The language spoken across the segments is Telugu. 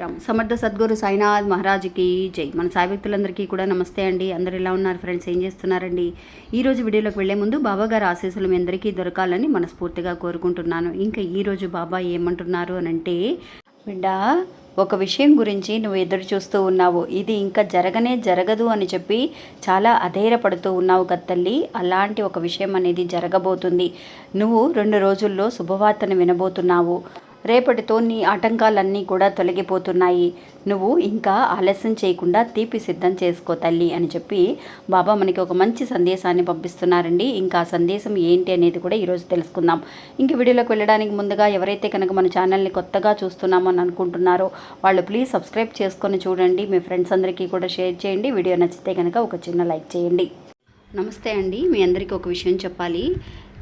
సాయిరామ్ సమర్థ సద్గురు సాయినాథ్ మహారాజుకి జై. మన సాయి భక్తులందరికీ కూడా నమస్తే అండి. అందరు ఎలా ఉన్నారు ఫ్రెండ్స్? ఏం చేస్తున్నారండి? ఈ రోజు వీడియోలోకి వెళ్ళే ముందు బాబా గారి ఆశీస్సులు మీ అందరికీ దొరకాలని మనస్ఫూర్తిగా కోరుకుంటున్నాను. ఇంకా ఈ రోజు బాబా ఏమంటున్నారు అని అంటే బిడ్డ ఒక విషయం గురించి నువ్వు ఎదురు చూస్తూ ఉన్నావు. ఇది ఇంకా జరగనే జరగదు అని చెప్పి చాలా అధైర్యపడుతూ ఉన్నావు కత్తల్లి తల్లి. అలాంటి ఒక విషయం అనేది జరగబోతుంది. నువ్వు రెండు రోజుల్లో శుభవార్తను వినబోతున్నావు. రేపటితో నీ ఆటంకాలన్నీ కూడా తొలగిపోతున్నాయి. నువ్వు ఇంకా ఆలస్యం చేయకుండా తీపి సిద్ధం చేసుకో తల్లి అని చెప్పి బాబా మనకి ఒక మంచి సందేశాన్ని పంపిస్తున్నారండి. ఇంకా ఆ సందేశం ఏంటి అనేది కూడా ఈరోజు తెలుసుకుందాం. ఇంక వీడియోలోకి వెళ్ళడానికి ముందుగా ఎవరైతే కనుక మన ఛానల్ని కొత్తగా చూస్తున్నామో అని అనుకుంటున్నారో వాళ్ళు ప్లీజ్ సబ్స్క్రైబ్ చేసుకొని చూడండి. మీ ఫ్రెండ్స్ అందరికీ కూడా షేర్ చేయండి. వీడియో నచ్చితే కనుక ఒక చిన్న లైక్ చేయండి. నమస్తే అండి. మీ అందరికీ ఒక విషయం చెప్పాలి.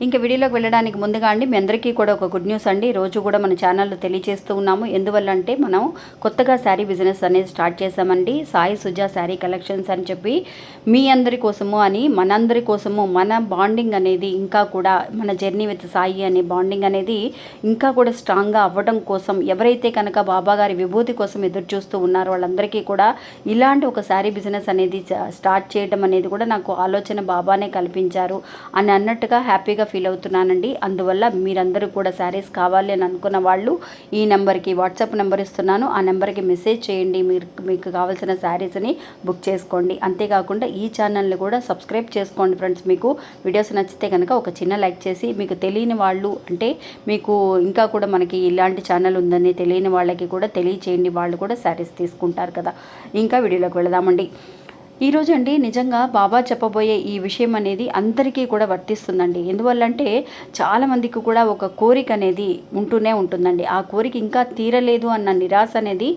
ఇంకా వీడియోలోకి వెళ్ళడానికి ముందుగా అండి మీ అందరికీ కూడా ఒక గుడ్ న్యూస్ అండి. రోజు కూడా మన ఛానల్లో తెలియజేస్తూ ఉన్నాము. ఎందువల్ల అంటే మనం కొత్తగా శారీ బిజినెస్ అనేది స్టార్ట్ చేసామండి సాయి సుజా శారీ కలెక్షన్స్ అని చెప్పి మీ అందరి కోసము అని మనందరి కోసము మన బాండింగ్ అనేది ఇంకా కూడా మన జర్నీ విత్ సాయి అనే బాండింగ్ అనేది ఇంకా కూడా స్ట్రాంగ్గా అవ్వడం కోసం ఎవరైతే కనుక బాబా గారి విభూతి కోసం ఎదురు చూస్తూ ఉన్నారో వాళ్ళందరికీ కూడా ఇలాంటి ఒక శారీ బిజినెస్ అనేది స్టార్ట్ చేయడం అనేది కూడా నాకు ఆలోచన బాబానే కల్పించారు. అని అన్నట్టుగా హ్యాపీగా ఫీల్ అవుతున్నానండి. అందువల్ల మీరందరూ కూడా శారీస్ కావాలి అని అనుకున్న వాళ్ళు ఈ నెంబర్కి వాట్సాప్ నెంబర్ ఇస్తున్నాను. ఆ నెంబర్కి మెసేజ్ చేయండి. మీరు మీకు కావాల్సిన శారీస్ని బుక్ చేసుకోండి. అంతేకాకుండా ఈ ఛానల్ని కూడా సబ్స్క్రైబ్ చేసుకోండి ఫ్రెండ్స్ మీకు. వీడియోస్ నచ్చితే కనుక ఒక చిన్న లైక్ చేసి మీకు తెలియని వాళ్ళు అంటే మీకు ఇంకా కూడా మనకి ఇలాంటి ఛానల్ ఉందని తెలియని వాళ్ళకి కూడా తెలియచేయండి. వాళ్ళు కూడా శారీస్ తీసుకుంటారు కదా. ఇంకా వీడియోలోకి వెళదామండి. ఈరోజు అండి నిజంగా బాబా చెప్పబోయే ఈ విషయం అనేది అందరికీ కూడా వర్తిస్తుందండి. ఎందువల్లంటే చాలామందికి కూడా ఒక కోరిక అనేది ఉంటూనే ఉంటుందండి. ఆ కోరిక ఇంకా తీరలేదు అన్న నిరాశ అనేది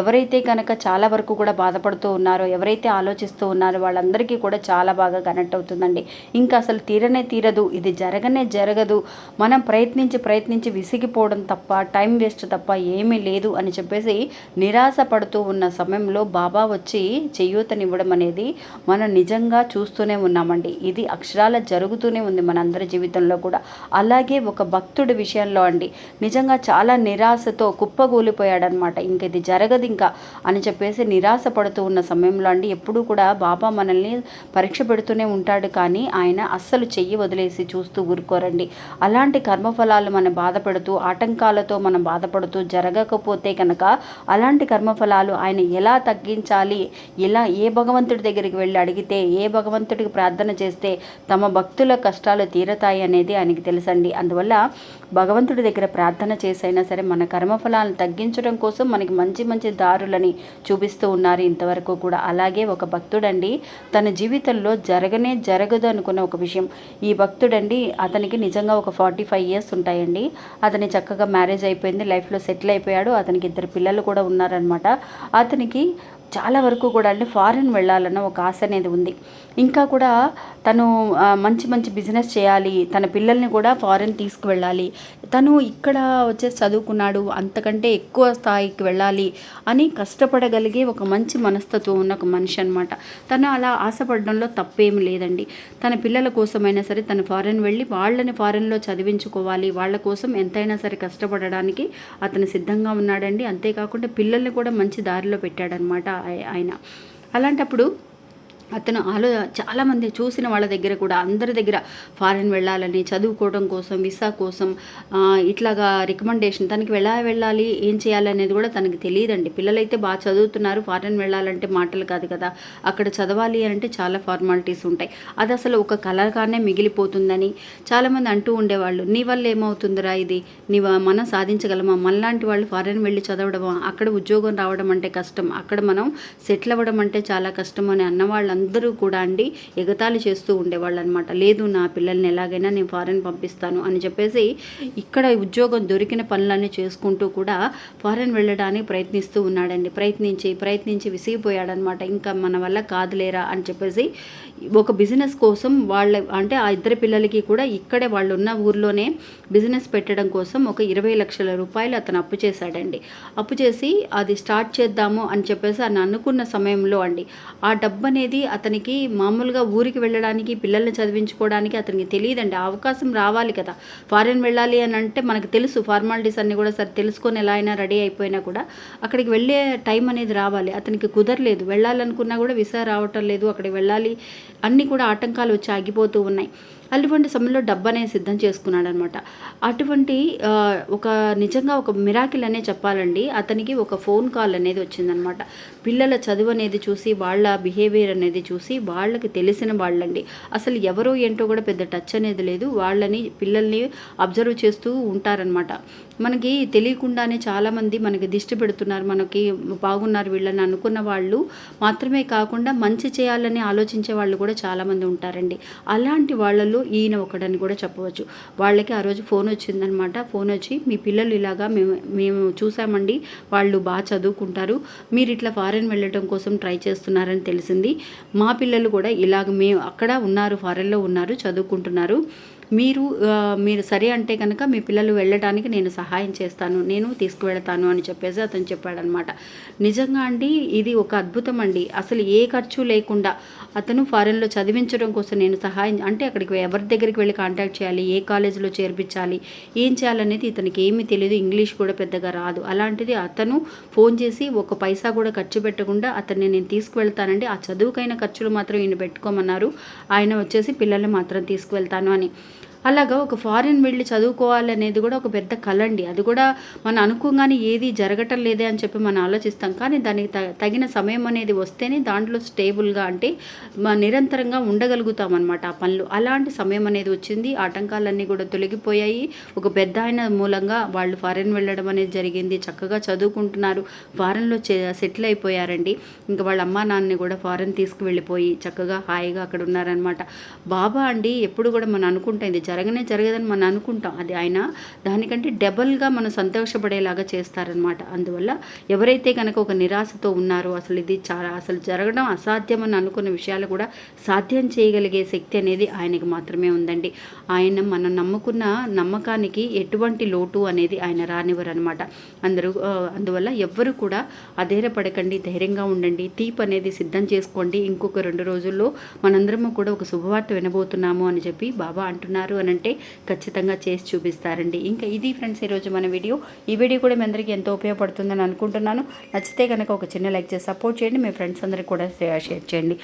ఎవరైతే కనుక చాలా వరకు కూడా బాధపడుతూ ఉన్నారో ఎవరైతే ఆలోచిస్తూ ఉన్నారో వాళ్ళందరికీ కూడా చాలా బాగా కనెక్ట్ అవుతుందండి. ఇంకా అసలు తీరనే తీరదు ఇది జరగనే జరగదు మనం ప్రయత్నించి ప్రయత్నించి విసిగిపోవడం తప్ప టైం వేస్ట్ తప్ప ఏమీ లేదు అని చెప్పేసి నిరాశ పడుతూ ఉన్న సమయంలో బాబా వచ్చి చేయూతనివ్వడం అనేది అనేది మనం నిజంగా చూస్తూనే ఉన్నామండి. ఇది అక్షరాల జరుగుతూనే ఉంది మనందరి జీవితంలో కూడా. అలాగే ఒక భక్తుడి విషయంలో అండి నిజంగా చాలా నిరాశతో కుప్పగూలిపోయాడనమాట. ఇంక ఇది జరగదు ఇంకా అని చెప్పేసి నిరాశ పడుతూ ఉన్న సమయంలో అండి ఎప్పుడూ కూడా బాబా మనల్ని పరీక్ష పెడుతూనే ఉంటాడు కానీ ఆయన అస్సలు చెయ్యి వదిలేసి చూస్తూ ఊరుకోరండి. అలాంటి కర్మఫలాలు మనం బాధపడుతూ ఆటంకాలతో మనం బాధపడుతూ జరగకపోతే కనుక అలాంటి కర్మఫలాలు ఆయన ఎలా తగ్గించాలి ఎలా ఏ భగవంతుడి దగ్గరికి వెళ్ళి అడిగితే ఏ భగవంతుడికి ప్రార్థన చేస్తే తమ భక్తుల కష్టాలు తీరతాయి అనేది ఆయనకి తెలుసండి. అందువల్ల భగవంతుడి దగ్గర ప్రార్థన చేసైనా సరే మన కర్మఫలాలను తగ్గించడం కోసం మనకి మంచి మంచి దారులని చూపిస్తూ ఉన్నారు ఇంతవరకు కూడా. అలాగే ఒక భక్తుడండి తన జీవితంలో జరగనే జరగదు అనుకున్న ఒక విషయం. ఈ భక్తుడండి అతనికి నిజంగా ఒక ఫార్టీ ఫైవ్ ఇయర్స్ ఉంటాయండి. అతని చక్కగా మ్యారేజ్ అయిపోయింది లైఫ్లో సెటిల్ అయిపోయాడు. అతనికి ఇద్దరు పిల్లలు కూడా ఉన్నారనమాట అతనికి చాలా వరకు కూడా అంటే ఫారిన్ వెళ్ళాలన్న ఒక ఆశ అనేది ఉంది. ఇంకా కూడా తను మంచి మంచి బిజినెస్ చేయాలి. తన పిల్లల్ని కూడా ఫారిన్ తీసుకువెళ్ళాలి. తను ఇక్కడ వచ్చేసి చదువుకున్నాడు. అంతకంటే ఎక్కువ స్థాయికి వెళ్ళాలి అని కష్టపడగలిగే ఒక మంచి మనస్తత్వం ఉన్న ఒక మనిషి అనమాట తను అలా ఆశపడడంలో తప్పేమి లేదండి. తన పిల్లల కోసమైనా సరే తను ఫారిన్ వెళ్ళి వాళ్ళని ఫారిన్లో చదివించుకోవాలి. వాళ్ళ కోసం ఎంతైనా సరే కష్టపడడానికి అతను సిద్ధంగా ఉన్నాడండి. అంతేకాకుండా పిల్లల్ని కూడా మంచి దారిలో పెట్టాడనమాట ఆయన. అలాంటప్పుడు అతను ఆలో చాలామంది చూసిన వాళ్ళ దగ్గర కూడా అందరి దగ్గర ఫారిన్ వెళ్ళాలని చదువుకోవడం కోసం వీసా కోసం ఇట్లాగా రికమెండేషన్ తనకి ఎలా వెళ్ళాలి ఏం చేయాలి అనేది కూడా తనకి తెలియదండి. పిల్లలైతే బాగా చదువుతున్నారు ఫారెన్ వెళ్ళాలంటే మాటలు కాదు కదా. అక్కడ చదవాలి అంటే చాలా ఫార్మాలిటీస్ ఉంటాయి. అది అసలు ఒక కలర్గానే మిగిలిపోతుందని చాలామంది అంటూ ఉండేవాళ్ళు. నీ వల్ల ఏమవుతుందిరా ఇది? నీ మనం సాధించగలమా? మనలాంటి వాళ్ళు ఫారిన్ వెళ్ళి చదవడమా? అక్కడ ఉద్యోగం రావడం అంటే కష్టం. అక్కడ మనం సెటిల్ అవ్వడం అంటే చాలా కష్టం అని అన్నవాళ్ళు అందరూ కూడా అండి ఎగతాళి చేస్తూ ఉండేవాళ్ళు అనమాట లేదు నా పిల్లల్ని ఎలాగైనా నేను ఫారెన్ పంపిస్తాను అని చెప్పేసి ఇక్కడ ఉద్యోగం దొరికిన పనులన్నీ చేసుకుంటూ కూడా ఫారెన్ వెళ్ళడానికి ప్రయత్నిస్తూ ఉన్నాడండి. ప్రయత్నించి ప్రయత్నించి విసిగిపోయాడనమాట. ఇంకా మన వల్ల కాదులేరా అని చెప్పేసి ఒక బిజినెస్ కోసం వాళ్ళ అంటే ఆ ఇద్దరు పిల్లలకి కూడా ఇక్కడే వాళ్ళు ఉన్న ఊర్లోనే బిజినెస్ పెట్టడం కోసం ఒక ఇరవై లక్షల రూపాయలు అతను అప్పు చేశాడండి. అప్పు చేసి అది స్టార్ట్ చేద్దాము అని చెప్పేసి అని అనుకున్న సమయంలో అండి ఆ డబ్బు అనేది అతనికి మామూలుగా ఊరికి వెళ్ళడానికి పిల్లల్ని చదివించుకోవడానికి అతనికి తెలియదండి. అవకాశం రావాలి కదా. ఫారెన్ వెళ్ళాలి అని అంటే మనకు తెలుసు. ఫార్మాలిటీస్ అన్నీ కూడా సరే తెలుసుకొని ఎలా అయినా రెడీ అయిపోయినా కూడా అక్కడికి వెళ్ళే టైం అనేది రావాలి. అతనికి కుదరలేదు. వెళ్ళాలనుకున్నా కూడా విసా రావటం లేదు. అక్కడికి వెళ్ళాలి. అన్నీ కూడా ఆటంకాలు వచ్చి ఆగిపోతూ ఉన్నాయి. అటువంటి సమయంలో డబ్బు అనేది సిద్ధం చేసుకున్నాడు అనమాట అటువంటి ఒక నిజంగా ఒక మిరాకిల్ అనే చెప్పాలండి. అతనికి ఒక ఫోన్ కాల్ అనేది వచ్చిందనమాట. పిల్లల చదువు అనేది చూసి వాళ్ళ బిహేవియర్ అనేది చూసి వాళ్ళకి తెలిసిన వాళ్ళండి. అసలు ఎవరో ఏంటో కూడా పెద్ద టచ్ అనేది లేదు. వాళ్ళని పిల్లల్ని అబ్జర్వ్ చేస్తూ ఉంటారనమాట. మనకి తెలియకుండానే చాలామంది మనకి దిష్టి పెడుతున్నారు మనకి బాగున్నారు వీళ్ళని అనుకున్న వాళ్ళు. మాత్రమే కాకుండా మంచి చేయాలని ఆలోచించే వాళ్ళు కూడా చాలామంది ఉంటారండి. అలాంటి వాళ్ళలో ఈయన ఒకడని కూడా చెప్పవచ్చు. వాళ్ళకి ఆ రోజు ఫోన్ వచ్చిందనమాట. ఫోన్ వచ్చి మీ పిల్లలు ఇలాగా మేము మేము చూసామండి. వాళ్ళు బాగా చదువుకుంటారు. మీరు ఇట్లా ఫారెన్ వెళ్ళటం కోసం ట్రై చేస్తున్నారని తెలిసింది. మా పిల్లలు కూడా ఇలాగ మేము అక్కడ ఉన్నారు ఫారెన్లో ఉన్నారు చదువుకుంటున్నారు. మీరు మీరు సరే అంటే కనుక మీ పిల్లలు వెళ్ళడానికి నేను సహాయం చేస్తాను నేను తీసుకువెళతాను అని చెప్పేసి అతను చెప్పాడనమాట. నిజంగా అండి ఇది ఒక అద్భుతం అండి. అసలు ఏ ఖర్చు లేకుండా అతను ఫారెన్లో చదివించడం కోసం నేను సహాయం అంటే అక్కడికి ఎవరి దగ్గరికి వెళ్ళి కాంటాక్ట్ చేయాలి ఏ కాలేజీలో చేర్పించాలి ఏం చేయాలనేది ఇతనికి ఏమీ తెలియదు ఇంగ్లీష్ కూడా పెద్దగా రాదు. అలాంటిది అతను ఫోన్ చేసి ఒక పైసా కూడా ఖర్చు పెట్టకుండా అతన్ని నేను తీసుకువెళ్తానండి. ఆ చదువుకైన ఖర్చులు మాత్రం ఈయన పెట్టుకోమన్నారు. ఆయన వచ్చేసి పిల్లల్ని మాత్రం తీసుకువెళ్తాను అని. అలాగా ఒక ఫారిన్ వెళ్ళి చదువుకోవాలనేది కూడా ఒక పెద్ద కళ అండి అది కూడా మనం అనుకోగానే ఏది జరగటం లేదే అని చెప్పి మనం ఆలోచిస్తాం. కానీ దానికి త- తగిన సమయం అనేది వస్తేనే దాంట్లో స్టేబుల్గా అంటే నిరంతరంగా ఉండగలుగుతాం అనమాట ఆ పనులు. అలాంటి సమయం అనేది వచ్చింది. ఆటంకాలన్నీ కూడా తొలగిపోయాయి. ఒక పెద్ద ఆయన మూలంగా వాళ్ళు ఫారెన్ వెళ్ళడం అనేది జరిగింది. చక్కగా చదువుకుంటున్నారు. ఫారెన్లో సెటిల్ అయిపోయారండి. ఇంకా వాళ్ళ అమ్మా నాన్నని కూడా ఫారెన్ తీసుకువెళ్ళిపోయి చక్కగా హాయిగా అక్కడ ఉన్నారనమాట బాబా అండి ఎప్పుడు కూడా మనం అనుకుంటాం ఇది జరగనే జరగదని మనం అనుకుంటాం. అది ఆయన దానికంటే డబల్గా మనం సంతోషపడేలాగా చేస్తారనమాట అందువల్ల ఎవరైతే కనుక ఒక నిరాశతో ఉన్నారో అసలు ఇది చాలా అసలు జరగడం అసాధ్యం అని అనుకున్న విషయాలు కూడా సాధ్యం చేయగలిగే శక్తి అనేది ఆయనకి మాత్రమే ఉందండి. ఆయన మనం నమ్ముకున్న నమ్మకానికి ఎటువంటి లోటు అనేది ఆయన రానివ్వరు అనమాట అందరూ అందువల్ల ఎవ్వరు కూడా అధైర్యపడకండి ధైర్యంగా ఉండండి. తీప్ అనేది సిద్ధం చేసుకోండి. ఇంకొక రెండు రోజుల్లో మనందరము కూడా ఒక శుభవార్త వినబోతున్నాము అని చెప్పి బాబా అంటున్నారు. అని అంటే ఖచ్చితంగా చేసి చూపిస్తారండి. ఇంకా ఇది ఫ్రెండ్స్ ఈరోజు మన వీడియో. ఈ వీడియో కూడా మీ అందరికీ ఎంతో ఉపయోగపడుతుందని అనుకుంటున్నాను. నచ్చితే కనుక ఒక చిన్న లైక్ చేసి సపోర్ట్ చేయండి. మీ ఫ్రెండ్స్ అందరికీ కూడా షేర్ చేయండి.